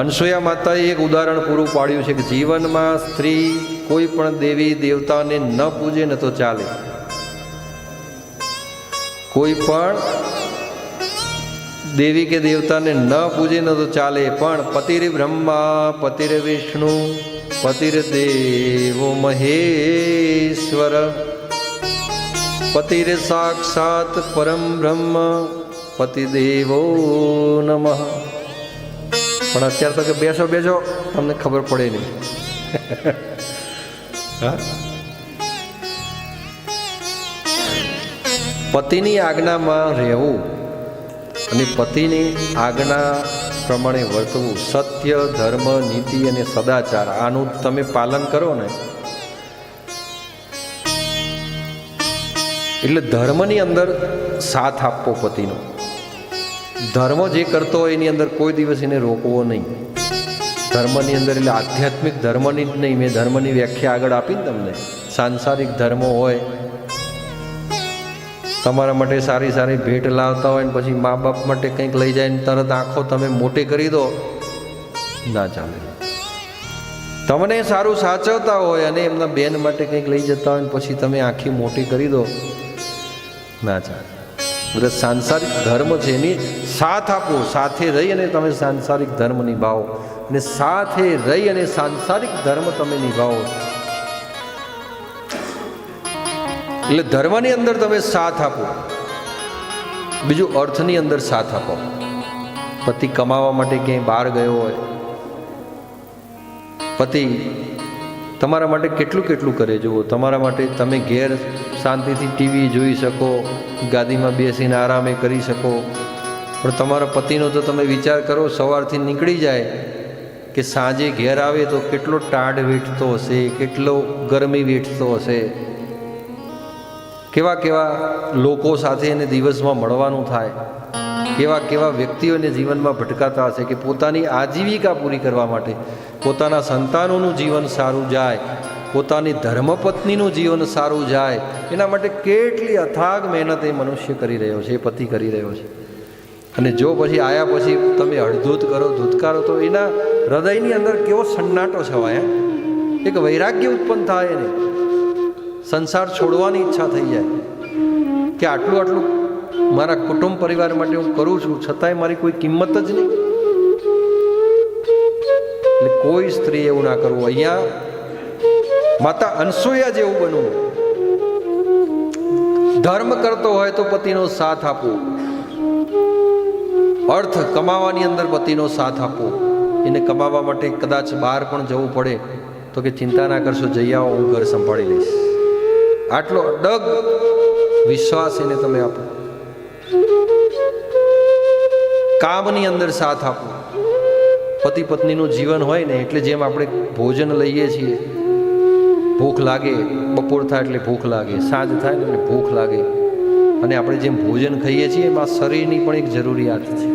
અનસુયા માતાએ એક ઉદાહરણ પૂરું પાડ્યું છે કે જીવનમાં સ્ત્રી કોઈ પણ દેવી દેવતાને ન પૂજે ને તો ચાલે. કોઈ પણ દેવી કે દેવતાને ન પૂજે ન તો ચાલે, પણ પતિરે બ્રહ્મા, પતિરે વિષ્ણુ, પતિર દેવો મહેશ્વર, પતિરે સાક્ષાત પરમ બ્રહ્મ પતિદેવો નમઃ. પણ અત્યારે તો કે બેસો બેસો. તમને ખબર પડે નહીં. હા? પતિની આજ્ઞામાં રહેવું અને પતિની આજ્ઞા પ્રમાણે વર્તવું સત્ય ધર્મ નીતિ અને સદાચાર આનું તમે પાલન કરો ને. એટલે ધર્મની અંદર સાથ આપવો પતિનો. ધર્મ જે કરતો હોય એની અંદર કોઈ દિવસ એને રોકવો નહીં. ધર્મની અંદર એટલે આધ્યાત્મિક ધર્મની જ નહીં. મેં ધર્મની વ્યાખ્યા આગળ આપી તમને. સાંસારિક ધર્મો હોય, તમારા માટે સારી સારી ભેટ લાવતા હોય ને પછી મા બાપ માટે કંઈક લઈ જાય ને તરત આંખો તમે મોટી કરી દો. ના ચાલે. તમને સારું સાચવતા હોય અને એમના બેન માટે કંઈક લઈ જતા હોય ને પછી તમે આખી મોટી કરી દો. ના ચાલે. બધા સાંસારિક ધર્મ છે એની સાથ આપો, સાથે રહી અને તમે સાંસારિક ધર્મ નિભાવો. અને સાથે રહી અને સાંસારિક ધર્મ તમે નિભાવો. એટલે ધર્મની અંદર તમે સાથ આપો. બીજું અર્થની અંદર સાથ આપો. પતિ કમાવા માટે ક્યાંય બહાર ગયો હોય, પતિ તમારા માટે કેટલું કેટલું કરે? જુઓ, તમારા માટે તમે ઘેર શાંતિથી ટીવી જોઈ શકો, ગાદીમાં બેસીને આરામે કરી શકો. પણ તમારા પતિનો તો તમે વિચાર કરો, સવારથી નીકળી જાય કે સાંજે ઘેર આવે તો કેટલો ટાઢ વેઠતો હશે, કેટલો ગરમી વેઠતો હશે. કેવા કેવા લોકો સાથે એને દિવસમાં મળવાનું થાય. કેવા કેવા વ્યક્તિઓને જીવનમાં ભટકાતા હશે કે પોતાની આજીવિકા પૂરી કરવા માટે પોતાના સંતાનોનું જીવન સારું જાય, પોતાની ધર્મપત્નીનું જીવન સારું જાય, એના માટે કેટલી અથાગ મહેનત એ મનુષ્ય કરી રહ્યો છે, એ પતિ કરી રહ્યો છે. અને જો પછી આયા પછી તમે હળધૂત કરો, ધૂતકારો, તો એના હૃદયની અંદર કેવો સન્નાટો છવાય એક વૈરાગ્ય ઉત્પન્ન થાય એને. સંસાર છોડવાની ઈચ્છા થઈ જાય. કે આટલું આટલું મારા કુટુંબ પરિવાર માટે હું કરું છું, છતાંય મારી કોઈ કિંમત જ નહીં. એટલે કોઈ સ્ત્રી એવું ના કરવું. અહીંયા માતા અનસુયા જેવું બનવું. ધર્મ કરતો હોય તો પતિનો સાથ આપવો. અર્થ કમાવાની અંદર પતિનો સાથ આપવો. એને કમાવા માટે કદાચ બહાર પણ જવું પડે તો કે ચિંતા ના કરશો, જઈ આવો, હું ઘર સંભાળી લઈશ. આટલો અડગ વિશ્વાસ એને તમે આપો. કામની અંદર સાથ આપો પતિ પત્નીનું જીવન હોય ને એટલે જેમ આપણે ભોજન લઈએ છીએ, ભૂખ લાગે, બપોર થાય એટલે ભૂખ લાગે, સાંજ થાય ને એટલે ભૂખ લાગે. અને આપણે જેમ ભોજન ખાઈએ છીએ, એમાં શરીરની પણ એક જરૂરિયાત છે.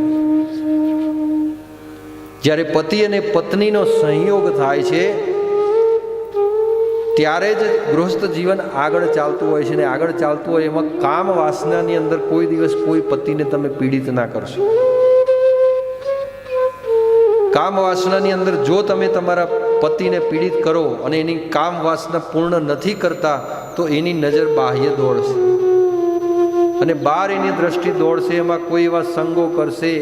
જ્યારે પતિ અને પત્નીનો સંયોગ થાય છે, ત્યારે જ ગૃહસ્થ જીવન આગળ ચાલતું હોય છે ને આગળ ચાલતું હોય એમાં કામ વાસનાની અંદર કોઈ દિવસ કોઈ પતિને તમે પીડિત ના કરશો. કામ વાસનાની અંદર જો તમે તમારા પતિને પીડિત કરો અને એની કામ વાસના પૂર્ણ નથી કરતા, તો એની નજર બાહ્ય દોડશે. અને બહાર એની દ્રષ્ટિ દોડશે, એમાં કોઈ એવા સંગો કરશે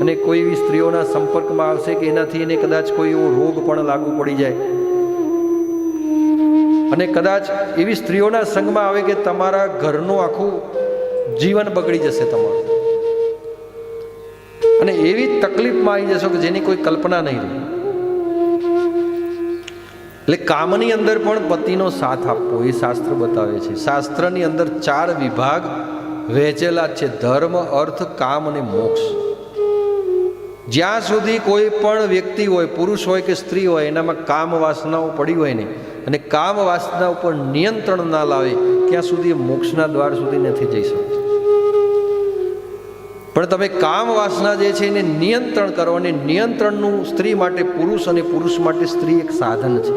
અને કોઈ એવી સ્ત્રીઓના સંપર્કમાં આવશે કે એનાથી એને કદાચ કોઈ એવો રોગ પણ લાગુ પડી જાય. અને કદાચ એવી સ્ત્રીઓના સંગમાં આવે કે તમારા ઘરનું આખું જીવન બગડી જશે તમારું. અને એવી તકલીફમાં આવી જશો કે જેની કોઈ કલ્પના નહીં રહે. એટલે કામની અંદર પણ પતિનો સાથ આપવો, એ શાસ્ત્ર બતાવે છે. શાસ્ત્રની અંદર ચાર વિભાગ વહેંચેલા છે, ધર્મ, અર્થ, કામ અને મોક્ષ. જ્યાં સુધી કોઈ પણ વ્યક્તિ હોય, પુરુષ હોય કે સ્ત્રી હોય, એનામાં કામ વાસનાઓ પડી હોય ને અને કામ વાસના ઉપર નિયંત્રણ ના લાવે, ત્યાં સુધી મોક્ષના દ્વાર સુધી નથી જઈ શકતો. પણ તમે કામ વાસના જે છે એને નિયંત્રણ કરો અને નિયંત્રણનું સ્ત્રી માટે પુરુષ અને પુરુષ માટે સ્ત્રી એક સાધન છે.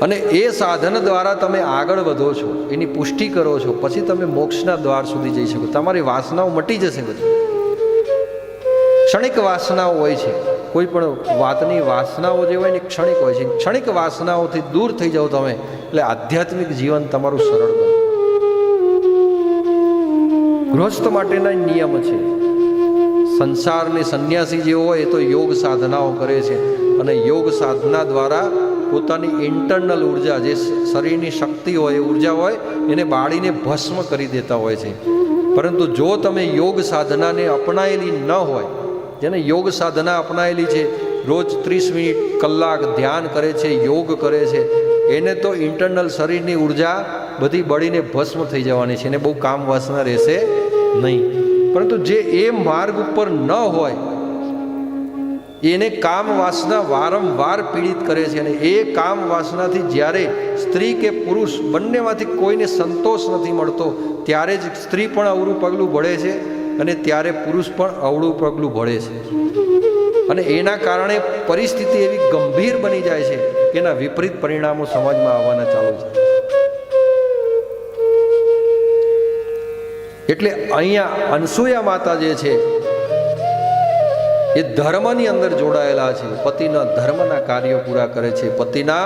અને એ સાધન દ્વારા તમે આગળ વધો છો, એની પુષ્ટિ કરો છો, પછી તમે મોક્ષના દ્વાર સુધી જઈ શકો. તમારી વાસનાઓ મટી જશે બધી. ક્ષણિક વાસનાઓ હોય છે, કોઈ પણ વાતની વાસનાઓ જે હોય ને ક્ષણિક હોય છે. ક્ષણિક વાસનાઓથી દૂર થઈ જાઓ તમે, એટલે આધ્યાત્મિક જીવન તમારું સરળ ગૃહસ્થ માટેના નિયમ છે. સંસારની સંન્યાસી જે હોય એ તો યોગ સાધનાઓ કરે છે અને યોગ સાધના દ્વારા પોતાની ઇન્ટરનલ ઊર્જા જે શરીરની શક્તિ હોય ઊર્જા હોય એને બાળીને ભસ્મ કરી દેતા હોય છે. પરંતુ જો તમે યોગ સાધનાને અપનાયેલી ન હોય, જેને યોગ સાધના અપનાયેલી છે, રોજ ત્રીસ મિનિટ કલાક ધ્યાન કરે છે, યોગ કરે છે, એને તો ઇન્ટરનલ શરીરની ઊર્જા બધી બળીને ભસ્મ થઈ જવાની છે, એને બહુ કામ વાસના રહેશે નહીં. પરંતુ જે એ માર્ગ ઉપર ન હોય, એને કામ વાસના વારંવાર પીડિત કરે છે અને એ કામ વાસનાથી જ્યારે સ્ત્રી કે પુરુષ બંનેમાંથી કોઈને સંતોષ નથી મળતો, ત્યારે જ સ્ત્રી પણ અવળું પગલું ભળે છે અને ત્યારે પુરુષ પણ અવળું પગલું ભળે છે. અને એના કારણે પરિસ્થિતિ એવી ગંભીર બની જાય છે એના વિપરીત પરિણામો સમાજમાં આવવાના ચાલુ છે. એટલે અહીંયા અનસુયા માતા જે છે, એ ધર્મની અંદર જોડાયેલા છે. પતિના ધર્મના કાર્યો પૂરા કરે છે. પતિના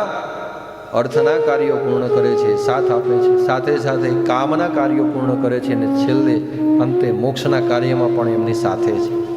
અર્થના કાર્યો પૂર્ણ કરે છે. સાથ આપે છે. સાથે સાથે કામના કાર્યો પૂર્ણ કરે છે. અને છેલ્લે અંતે મોક્ષના કાર્યમાં પણ એમની સાથે છે.